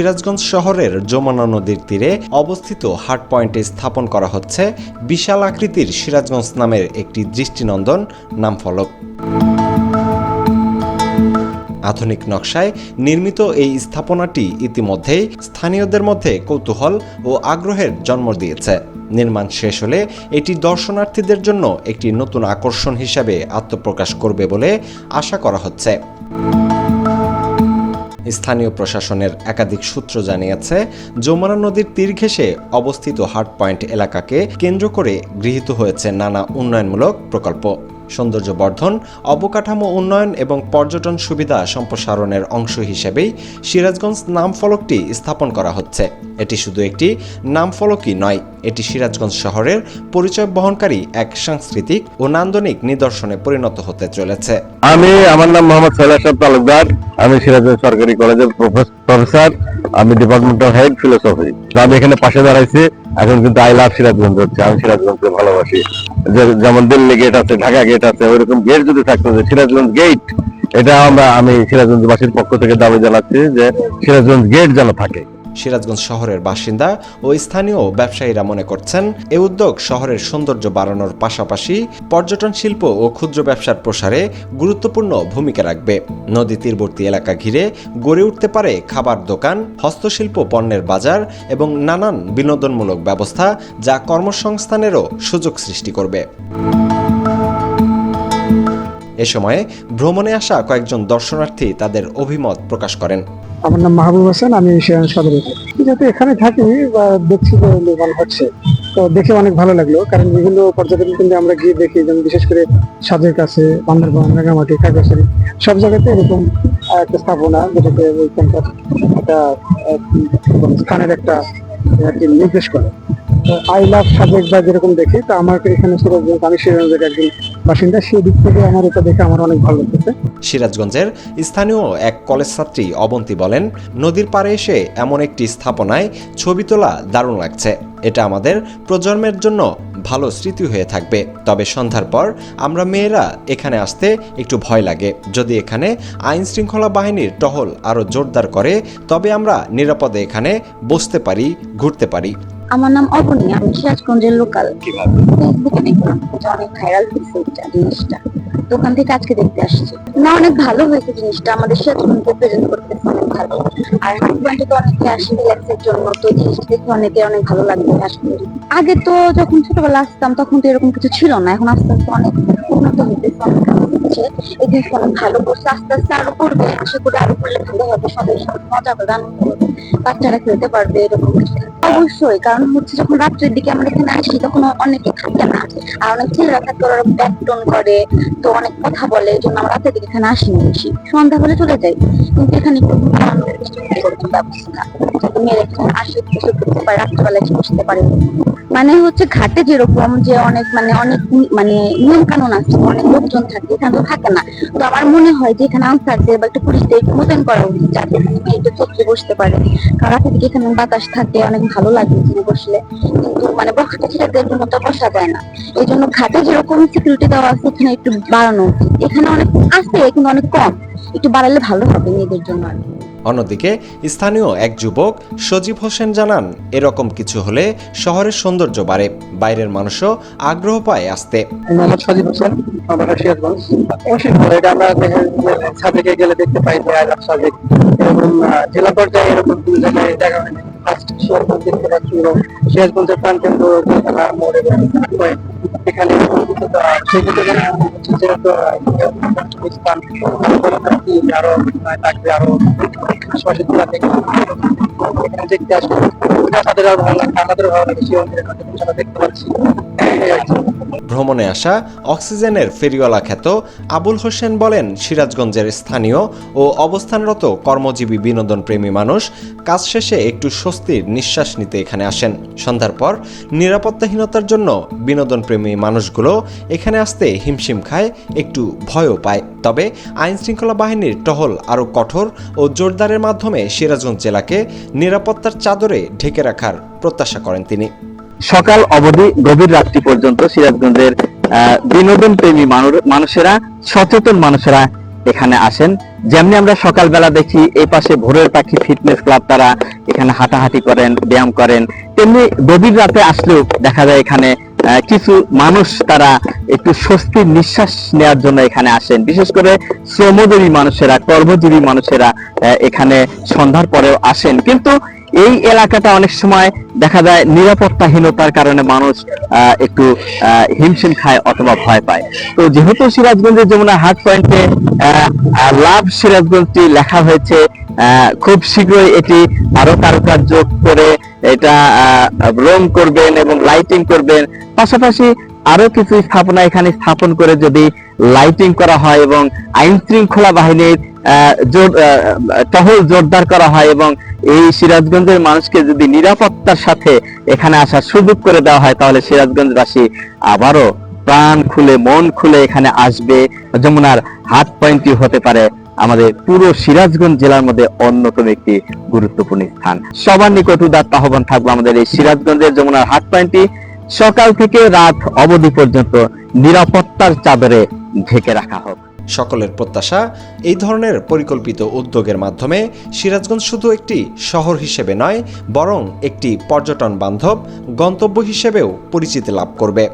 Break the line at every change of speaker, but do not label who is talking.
সিরাজগঞ্জ শহরের যমুনা নদীর তীরে অবস্থিত হার্ট পয়েন্টে স্থাপন করা হচ্ছে বিশাল আকৃতির সিরাজগঞ্জ নামের একটি দৃষ্টিনন্দন নামফলক। আধুনিক নকশায় নির্মিত এই স্থাপনাটি ইতিমধ্যেই স্থানীয়দের মধ্যে কৌতূহল ও আগ্রহের জন্ম দিয়েছে। নির্মাণ শেষ হলে এটি দর্শনার্থীদের জন্য একটি নতুন আকর্ষণ হিসাবে আত্মপ্রকাশ করবে বলে আশা করা হচ্ছে। স্থানীয় প্রশাসনের একাধিক সূত্র জানিয়েছে, যমুনা নদীর তীর ঘেঁষে অবস্থিত হার্ট পয়েন্ট এলাকাকে কেন্দ্র করে গৃহীত হয়েছে নানা উন্নয়নমূলক প্রকল্প। সৌন্দর্য বর্ধন অবকাঠামো উন্নয়ন এবং পর্যটন সুবিধা সম্প্রসারণের অংশ হিসেবেই সিরাজগঞ্জ নামফলকটি স্থাপন করা হচ্ছে। এটি শুধু একটি নামফলকই নয়, এটি সিরাজগঞ্জ শহরের পরিচয় বহনকারী এক সাংস্কৃতিক ও নান্দনিক নিদর্শনে পরিণত হতে চলেছে।
আমি, আমার নাম মোহাম্মদ সৈলাসব তালুকদার। আমি সিরাজগঞ্জ সরকারি কলেজের প্রফেসর। আমি ডিপার্টমেন্ট অফ হেড ফিলোসফি আমি এখানে পাশে দাঁড়াইছি। এখন কিন্তু আই লাভ সিরাজগঞ্জ হচ্ছে, আমি সিরাজগঞ্জকে ভালোবাসি। যেমন দিল্লি গেট আছে, ঢাকা গেট আছে, ওইরকম গেট যদি থাকতো যে সিরাজগঞ্জ গেট এটা আমরা, আমি সিরাজগঞ্জবাসীর পক্ষ থেকে দাবি জানাচ্ছি যে সিরাজগঞ্জ গেট যেন থাকে।
সিরাজগঞ্জ শহরের বাসিন্দা ও স্থানীয় ব্যবসায়ীরা মনে করছেন, এ উদ্যোগ শহরের সৌন্দর্য বাড়ানোর পাশাপাশি পর্যটন শিল্প ও ক্ষুদ্র ব্যবসার প্রসারে গুরুত্বপূর্ণ ভূমিকা রাখবে। নদী তীরবর্তী এলাকা ঘিরে গড়ে উঠতে পারে খাবার দোকান, হস্তশিল্প, পণ্যের বাজার এবং নানান বিনোদনমূলক ব্যবস্থা যা কর্মসংস্থানেরও সুযোগ সৃষ্টি করবে। এ সময়ে ভ্রমণে আসা কয়েকজন দর্শনার্থী তাদের অভিমত প্রকাশ করেন।
আমার নাম মাহবুব হোসেন, আমি শিয়ান সদরে যাতে এখানে থাকি, বা দেখছি যে নির্মাণ হচ্ছে, তো দেখে অনেক ভালো লাগল, কারণ বিভিন্ন পর্যটন কেন্দ্রে আমরা গিয়ে দেখি, যেমন বিশেষ করে সাজের কাছে, বান্দরবান, রাঙামাটি কাগজবাড়ি সব জায়গাতে এরকম একটা স্থাপনা যেটাকে ওইখানকার একটা স্থানের একটা নির্দেশ করে। আই লাভ সাজেক বা যেরকম দেখি, তা আমার এখানে সিরাজগঞ্জ আমি সিরাজগঞ্জের একজন বাসিন্দা, সেই দিক থেকে আমার এটা দেখে আমার অনেক ভালো লাগতেছে।
সিরাজগঞ্জের স্থানীয় এক কলেজ ছাত্রী অবন্তী বলেন, নদীর পাড়ে এসে এমন একটি স্থাপনায় ছবি তোলা দারুণ লাগছে। এটা আমাদের প্রজন্মের জন্য ভালো স্মৃতি হয়ে থাকবে। তবে সন্ধ্যার পর আমরা মেয়েরা এখানে আসতে একটু ভয় লাগে। যদি এখানে আইন শৃঙ্খলা বাহিনীর টহল আরও জোরদার করে, তবে আমরা নিরাপদে এখানে বসতে পারি, ঘুরতে পারি।
আমার নাম অবনী আমি সিরাজগঞ্জের লোকাল ফেসবুকে দেখলাম অনেক ভাইরাল হয়েছে এটা জিনিসটা দোকান থেকে আজকে দেখতে আসছি। না অনেক ভালো হয়েছে জিনিসটা। আমাদের সিরাজগঞ্জকে প্রেজেন্ট করতেছে অনেক ভালো। আর হাজব্যান্ডে তো অনেকে আসে রিল্যাক্সের জন্য তো জিনিসটা দেখে অনেকে অনেক ভালো লাগবে করি আগে তো যখন ছোটবেলা আসতাম তখন তো এরকম কিছু ছিল না। এখন আস্তে আস্তে অনেক উন্নত হইতেছে অনেক ভালো হচ্ছে। এই জিনিসটা অনেক ভালো করছে। আস্তে আস্তে আরও করবে। আশা করি আরও করলে ভালো হবে। সবাই সবাই মজা করবে আনন্দ করবে। বাচ্চারা খেলতে পারবে এরকম কিছু অবশ্যই, কারণ হচ্ছে যখন রাত্রের দিকে আমরা এখানে আসি, তখন অনেকে থাকে না। আর অনেক ছেলেরা থাকে, ওরা ব্যাকটোন করে, তো অনেক কথা বলে এই জন্য আমরা রাতের দিকে এখানে আসি না বেশি। সন্ধ্যা হলে চলে যাই, কিন্তু এখানে একটু ব্যবস্থা মেয়েরা এখানে আসে কিছু করতে পারে রাত্রেবেলা এসে বসতে পারে। মানে হচ্ছে ঘাটে যেরকম যে অনেক মানে অনেক মানে নিয়ম কানুন আছে, অনেক লোকজন থাকে, এখানে তো থাকে না। তো আমার মনে হয় যে এখানে আনসারদের বা একটু পুলিশদের মোতায়েন করা উচিত, যাতে একটু চোখে বসতে পারে। কারণ রাতের দিকে এখানে বাতাস থাকে, অনেক ভালো লাগে এখানে বসলে। কিন্তু মানে বসাতে ছেলেদের জন্য তো বসা যায় না। এই জন্য ঘাটে যেরকম সিকিউরিটি দেওয়া আছে এখানে একটু বাড়ানো উচিত। এখানে অনেক আছে কিন্তু অনেক কম। একটু বাড়ালে ভালো হবে মেয়েদের জন্য আর কি।
অন্যদিকে স্থানীয় এক যুবক সজীব হোসেন জানান এরকম কিছু হলে শহরের সৌন্দর্য বাড়ে বাইরের মানুষও আগ্রহ পায় আসতে।
মোহাম্মদ সজিব হোসেন আমার এটা আমরা গেলে দেখতে পাই যে জেলা পর্যায়ে এরকম কোনো জায়গায় দেখা হয়নি। ফার্স্ট সিরাজগঞ্জ দেখতে পাচ্ছি এবং সিরাজগঞ্জের প্রাণকেন্দ্র জেলা মোড় এবং এখানে সেক্ষেত্রে স্থান আরও থাকবে, আরও আশেপাশের এখানে দেখতে আসবে তাদের আরও ভালো লাগে আমাদেরও ভালো লাগে সিরাজগঞ্জের দেখতে পাচ্ছি।
ভ্রমণে আসা অক্সিজেনের ফেরিওয়ালা খ্যাত আবুল হোসেন বলেন, সিরাজগঞ্জের স্থানীয় ও অবস্থানরত কর্মজীবী বিনোদন প্রেমী মানুষ কাজ শেষে একটু স্বস্তির নিঃশ্বাস নিতে এখানে আসেন। সন্ধ্যার পর নিরাপত্তাহীনতার জন্য বিনোদন প্রেমী মানুষগুলো এখানে আসতে হিমশিম খায়, একটু ভয়ও পায়। তবে আইন শৃঙ্খলা বাহিনীর টহল আরও কঠোর ও জোরদারের মাধ্যমে সিরাজগঞ্জ জেলাকে নিরাপত্তার চাদরে ঢেকে রাখার প্রত্যাশা করেন তিনি।
সকাল অবধি গভীর রাত্রি পর্যন্ত সিরাজগঞ্জের বিনোদন প্রেমী মানুষেরা, সচেতন মানুষেরা এখানে আসেন। যেমনি আমরা সকালবেলা দেখি, এই পাশে ভোরের পাখি ফিটনেস ক্লাব তারা এখানে হাঁটাহাঁটি করেন, ব্যায়াম করেন। তেমনি গভীর রাতে আসলেও দেখা যায় এখানে কিছু মানুষ তারা একটু স্বস্তির নিঃশ্বাস নেওয়ার জন্য এখানে আসেন। বিশেষ করে শ্রমজীবী মানুষেরা, কর্মজীবী মানুষেরা এখানে সন্ধ্যার পরেও আসেন। কিন্তু এই এলাকাটা অনেক সময় দেখা যায় নিরাপত্তাহীনতার কারণে মানুষ একটু হিমশিম খায় অথবা ভয় পায়। তো যেহেতু সিরাজগঞ্জের যমুনা হাট পয়েন্টে লাভ সিরাজগঞ্জটি লেখা হয়েছে খুব শীঘ্রই এটি আরও কারুকার্য করে এটা রং করবেন এবং লাইটিং করবেন। পাশাপাশি আরও কিছু স্থাপনা এখানে স্থাপন করে যদি লাইটিং করা হয় এবং আইন শৃঙ্খলা বাহিনীর জোর টহল জোরদার করা হয় এবং এই সিরাজগঞ্জের মানুষকে যদি নিরাপত্তার সাথে এখানে আসার সুযোগ করে দেওয়া হয়, তাহলে সিরাজগঞ্জবাসী আবারও প্রাণ খুলে, মন খুলে এখানে আসবে। যমুনার হাট পয়েন্টটি হতে পারে আমাদের পুরো সিরাজগঞ্জ জেলার মধ্যে অন্যতম একটি গুরুত্বপূর্ণ স্থান। সবার নিকট উদাত্ত আহ্বান থাকবে আমাদের এই সিরাজগঞ্জের যমুনার হাট পয়েন্টটি। সকাল থেকে রাত অবধি পর্যন্ত নিরাপত্তার চাদরে ঢেকে রাখা হোক।
সকলের প্রত্যাশা এই ধরনের পরিকল্পিত উদ্যোগের মাধ্যমে সিরাজগঞ্জ শুধু একটি শহর হিসেবে নয়, বরং একটি পর্যটন বান্ধব গন্তব্য হিসেবেও পরিচিতি লাভ করবে।